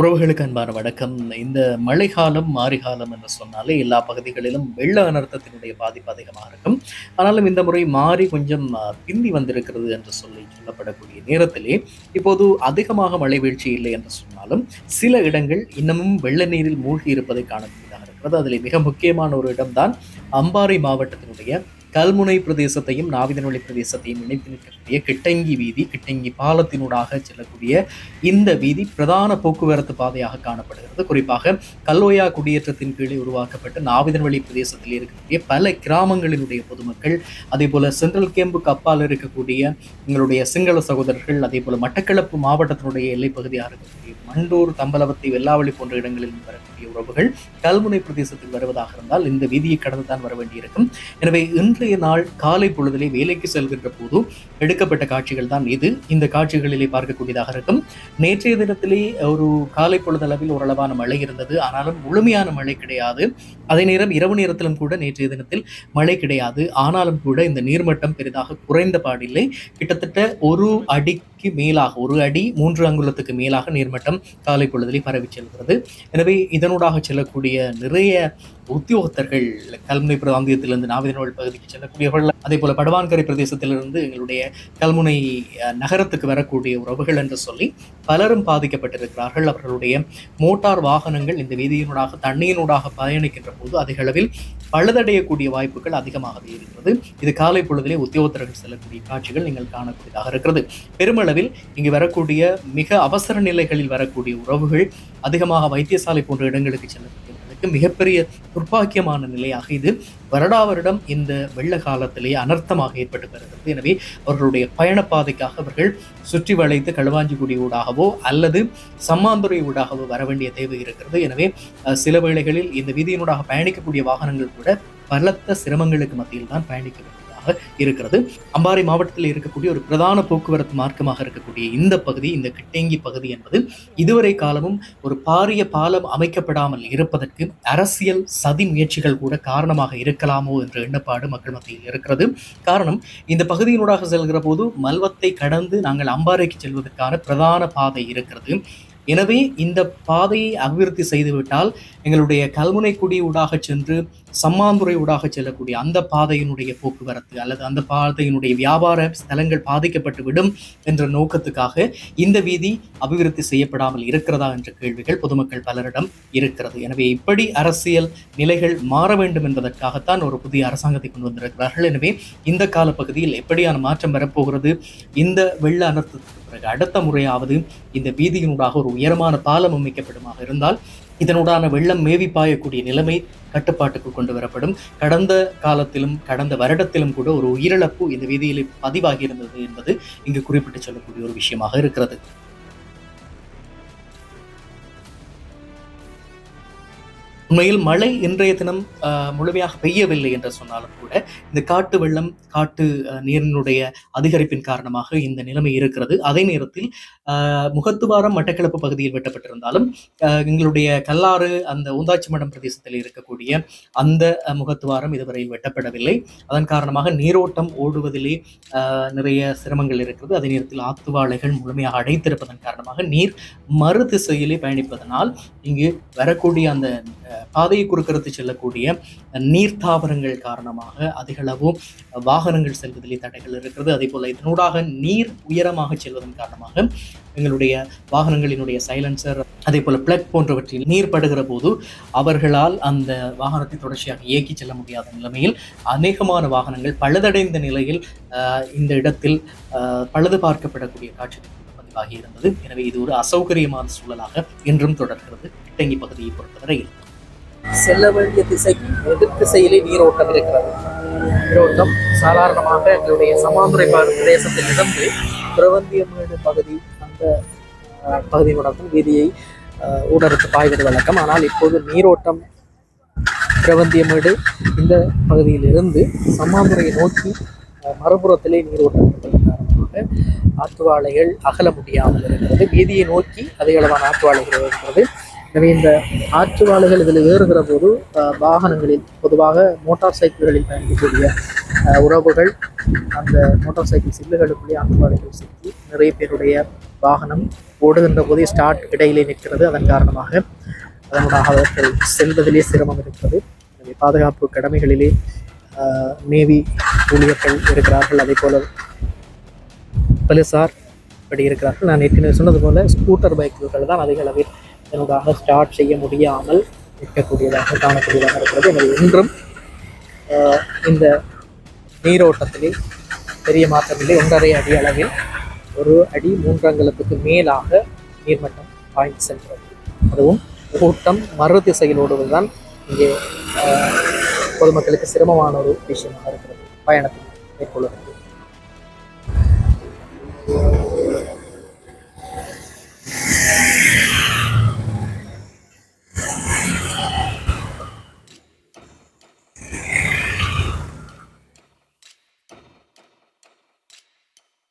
உறவுகளுக்கு அன்பான வணக்கம். இந்த மழைக்காலம் மாரிகாலம் என்று சொன்னாலே எல்லா பகுதிகளிலும் வெள்ள அனர்த்தத்தினுடைய பாதிப்பு அதிகமாக இருக்கும். ஆனாலும் இந்த முறை மாறி கொஞ்சம் பிந்தி வந்திருக்கிறது என்று சொல்லி சொல்லப்படக்கூடிய நேரத்திலே இப்போது அதிகமாக மழை வீழ்ச்சி இல்லை என்று சொன்னாலும் சில இடங்கள் இன்னமும் வெள்ள நீரில் மூழ்கி இருப்பதை காணக்கூடியதாக இருக்கிறது. அதில் மிக முக்கியமான ஒரு இடம்தான் அம்பாறை மாவட்டத்தினுடைய கல்முனை பிரதேசத்தையும் நாவிதன்வெளி பிரதேசத்தையும் இணைத்து நிற்கக்கூடிய கிட்டங்கி வீதி கிட்டங்கி பாலத்தினூடாக செல்லக்கூடிய இந்த வீதி பிரதான போக்குவரத்து பாதையாக காணப்படுகிறது. குறிப்பாக கல்லோயா குடியேற்றத்தின் கீழே உருவாக்கப்பட்ட நாவிதன்வழி பிரதேசத்தில் இருக்கக்கூடிய பல கிராமங்களினுடைய பொதுமக்கள் அதே போல சென்ட்ரல் கேம்புக்கு அப்பால் இருக்கக்கூடிய எங்களுடைய சிங்கள சகோதரர்கள் அதே போல மட்டக்களப்பு மாவட்டத்தினுடைய எல்லைப்பகுதியாக இருக்கக்கூடிய மண்டூர் தம்பலவத்தை வெள்ளாவளி போன்ற இடங்களில் வரக்கூடிய உறவுகள் கல்முனை பிரதேசத்தில் வருவதாக இருந்தால் இந்த வீதியை கடந்து தான் வர வேண்டியிருக்கும். எனவே இன்று இன்றைய நாள் காலை பொழுதிலே வேலைக்கு செல்கின்ற போது எடுக்கப்பட்ட காட்சிகள் தான் இது. இந்த காட்சிகளிலே பார்க்கக்கூடியதாக இருக்கும். நேற்றைய தினத்திலே ஒரு காலை பொழுதளவில் ஓரளவான மழை இருந்தது. ஆனாலும் முழுமையான மழை கிடையாது. அதே நேரம் இரவு நேரத்திலும் கூட நேற்றைய தினத்தில் மழை கிடையாது. ஆனாலும் கூட இந்த நீர்மட்டம் பெரிதாக குறைந்த பாடில்லை. கிட்டத்தட்ட ஒரு அடி அடிக்கு மேலாக ஒரு அடி மூன்று அங்குலத்துக்கு மேலாக நீர்மட்டம் காலை பொழுதிலே பரவி செல்கிறது. எனவே இதனூடாக செல்லக்கூடிய நிறைய உத்தியோகத்தர்கள் கல்முனை பிராந்தியத்திலிருந்து நாவிதனோல் பகுதிக்கு செல்லக்கூடியவர்கள் அதே போல படவான்கரை பிரதேசத்திலிருந்து எங்களுடைய கல்முனை நகரத்துக்கு வரக்கூடிய உறவுகள் என்று சொல்லி பலரும் பாதிக்கப்பட்டிருக்கிறார்கள். அவர்களுடைய மோட்டார் வாகனங்கள் இந்த வீதியினூடாக தண்ணியினூடாக பயணிக்கின்ற போது அதிக அளவில் பழுதடையக்கூடிய வாய்ப்புகள் அதிகமாகவே இருக்கிறது. இது காலை பொழுதிலே உத்தியோகத்தர்கள் செல்லக்கூடிய காட்சிகள் நீங்கள் காணக்கூடியதாக இருக்கிறது. பெருமளவில் இங்கு வரக்கூடிய மிக அவசர நிலைகளில் வரக்கூடிய உறவுகள் அதிகமாக வைத்தியசாலை போன்ற இடங்களுக்கு செல்லக்கூடியவர்களுக்கு மிகப்பெரிய துர்ப்பாக்கியமான நிலையாக இது வருடா வருடம் இந்த வெள்ள காலத்திலே அனர்த்தமாக ஏற்பட்டு வருகிறது. எனவே அவர்களுடைய பயணப்பாதைக்காக அவர்கள் சுற்றி வளைத்து களுவாஞ்சிக்குடி ஊடாகவோ அல்லது சம்மாந்துறை ஊடாகவோ வர வேண்டிய தேவை இருக்கிறது. எனவே சில வேளைகளில் இந்த வீதியினூடாக பயணிக்கக்கூடிய வாகனங்கள் கூட பலத்த சிரமங்களுக்கு மத்தியில் தான் பயணிக்க வேண்டியதாக இருக்கிறது. அம்பாறை மாவட்டத்தில் இருக்கக்கூடிய ஒரு பிரதான போக்குவரத்து மார்க்கமாக இருக்கக்கூடிய இந்த பகுதி இந்த கிட்டேங்கி பகுதி என்பது இதுவரை காலமும் ஒரு பாரிய பாலம் அமைக்கப்படாமல் இருப்பதற்கு அரசியல் சதி முயற்சிகள் கூட காரணமாக இருக்கலாமோ என்ற எண்ணப்பாடு மக்கள் மத்தியில் இருக்கிறது. காரணம் இந்த பகுதியினூடாக செல்கிற போது மல்வத்தை கடந்து நாங்கள் அம்பாறைக்கு செல்வதற்கான பிரதான பாதை இருக்கிறது. எனவே இந்த பாதையை அபிவிருத்தி செய்துவிட்டால் எங்களுடைய கல்முனைக்குடி ஊடாக சென்று சம்மாந்துறை ஊடாக செல்லக்கூடிய அந்த பாதையினுடைய போக்குவரத்து அல்லது அந்த பாதையினுடைய வியாபார ஸ்தலங்கள் பாதிக்கப்பட்டு விடும் என்ற நோக்கத்துக்காக இந்த வீதி அபிவிருத்தி செய்யப்படாமல் இருக்கிறதா என்ற கேள்விகள் பொதுமக்கள் பலரிடம் இருக்கிறது. எனவே இப்படி அரசியல் நிலைகள் மாற வேண்டும் என்பதற்காகத்தான் ஒரு புதிய அரசாங்கத்தை கொண்டு வந்திருக்கிறார்கள். எனவே இந்த காலப்பகுதியில் எப்படியான மாற்றம் வரப்போகிறது? இந்த வெள்ள அனர்த்தத்துக்கு பிறகு அடுத்த முறையாவது இந்த வீதியினூடாக ஒரு உயரமான பாலம் அமைக்கப்படுமாக இருந்தால் இதனூடான வெள்ளம் மேவி பாயக்கூடிய நிலைமை கட்டுப்பாட்டுக்கு கொண்டு வரப்படும். கடந்த காலத்திலும் கடந்த வருடத்திலும் கூட ஒரு உயிரிழப்பு இந்த வீதியில் பதிவாகி இருந்தது என்பது இங்கு குறிப்பிட்டு சொல்லக்கூடிய ஒரு விஷயமாக இருக்கிறது. உண்மையில் மழை இன்றைய தினம் முழுமையாக பெய்யவில்லை என்று சொன்னாலும் கூட இந்த காட்டு வெள்ளம் காட்டு நீரினுடைய அதிகரிப்பின் காரணமாக இந்த நிலைமை இருக்கிறது. அதே நேரத்தில் முகத்துவாரம் மட்டக்களப்பு பகுதியில் வெட்டப்பட்டிருந்தாலும் எங்களுடைய கல்லாறு அந்த ஊந்தாச்சி மடம் பிரதேசத்தில் இருக்கக்கூடிய அந்த முகத்துவாரம் இதுவரையில் வெட்டப்படவில்லை. அதன் காரணமாக நீரோட்டம் ஓடுவதிலே நிறைய சிரமங்கள் இருக்கிறது. அதே நேரத்தில் ஆத்துவாளைகள் முழுமையாக அடைத்திருப்பதன் காரணமாக நீர் மறு திசையிலே பயணிப்பதனால் இங்கு வரக்கூடிய அந்த பாதையை குறுக்கறுத்து செல்லக்கூடிய நீர்த்தாவரங்கள் காரணமாக அதிகளவு வாகனங்கள் செல்வதிலே தடைகள் இருக்கிறது. அதே போல் இதனூடாக நீர் உயரமாக செல்வதன் காரணமாக எங்களுடைய வாகனங்களினுடைய சைலன்சர் அதே போல் பிளக் போன்றவற்றில் நீர் படுகிற போது அவர்களால் அந்த வாகனத்தை தொடர்ச்சியாக இயக்கி செல்ல முடியாத நிலைமையில் அநேகமான வாகனங்கள் பழுதடைந்த நிலையில் இந்த இடத்தில் பழுது பார்க்கப்படக்கூடிய காட்சிகள் பதிவாகி இருந்தது. எனவே இது ஒரு அசௌகரியமான சூழலாக இன்றும் தொடர்கிறது. இட்டங்கி பகுதியை பொறுத்தவரையில் செல்ல வேண்டிய திசைக்கு எதிர் திசையிலே நீரோட்டம் இருக்கிறது. நீரோட்டம் சாதாரணமாக எங்களுடைய சமாந்துரை பிரதேசத்தில் இருந்து பிரபந்தியமேடு பகுதி அந்த அஹ், பகுதியினுடன் வீதியை அஹ், ஊடறுத்து பாய்வது வழக்கம். ஆனால் இப்போது நீரோட்டம் பிரபந்தியமேடு இந்த பகுதியிலிருந்து சமாந்துரையை நோக்கி மறுபுறத்திலே நீரோட்டம் இருப்பதன் காரணமாக ஆற்றுவாழைகள் அகல முடியாமல் இருக்கிறது. வீதியை நோக்கி அதிக அளவான ஆற்றுவாழைகள் இருக்கிறது. எனவே இந்த ஆற்றுவாழைகள் இதில் ஏறுகிற போது வாகனங்களில் பொதுவாக மோட்டார் சைக்கிள்களில் பயணிக்கக்கூடிய உறவுகள் அந்த மோட்டார் சைக்கிள் சில்லுகளுக்குள்ளே ஆற்றுவாழைகள் சிக்கி நிறைய பேருடைய வாகனம் ஓடுகின்ற போதே ஸ்டார்ட் இடையிலே நிற்கிறது. அதன் காரணமாக அதனூடாக அவர்கள் செல்வதிலே சிரமம் இருக்கிறது. எனவே பாதுகாப்பு கடமைகளிலே நேவி ஊழியர்கள் இருக்கிறார்கள். அதே போல போலீசார் அப்படி இருக்கிறார்கள். நான் ஏற்கனவே சொன்னது போல் ஸ்கூட்டர் பைக்குகள் தான் அதிக அளவில் இதனூடாக ஸ்டார்ட் செய்ய முடியாமல் இருக்கக்கூடியதாக காணக்கூடியதாக இருக்கிறது. எனவே இன்றும் ஆஹ், இந்த நீரோட்டத்திலே பெரிய மாற்றமில்லை. ஒன்றரை அடி அளவில் ஒரு அடி மூன்றங்களுக்கு மேலாக நீர்மட்டம் பாய்ந்து சென்றது. அதுவும் கூட்டம் மறு திசையில் ஓடுவதுதான் இங்கே ஆஹ், பொதுமக்களுக்கு சிரமமான ஒரு விஷயமாக இருக்கிறது. பயணத்தை மேற்கொள்வது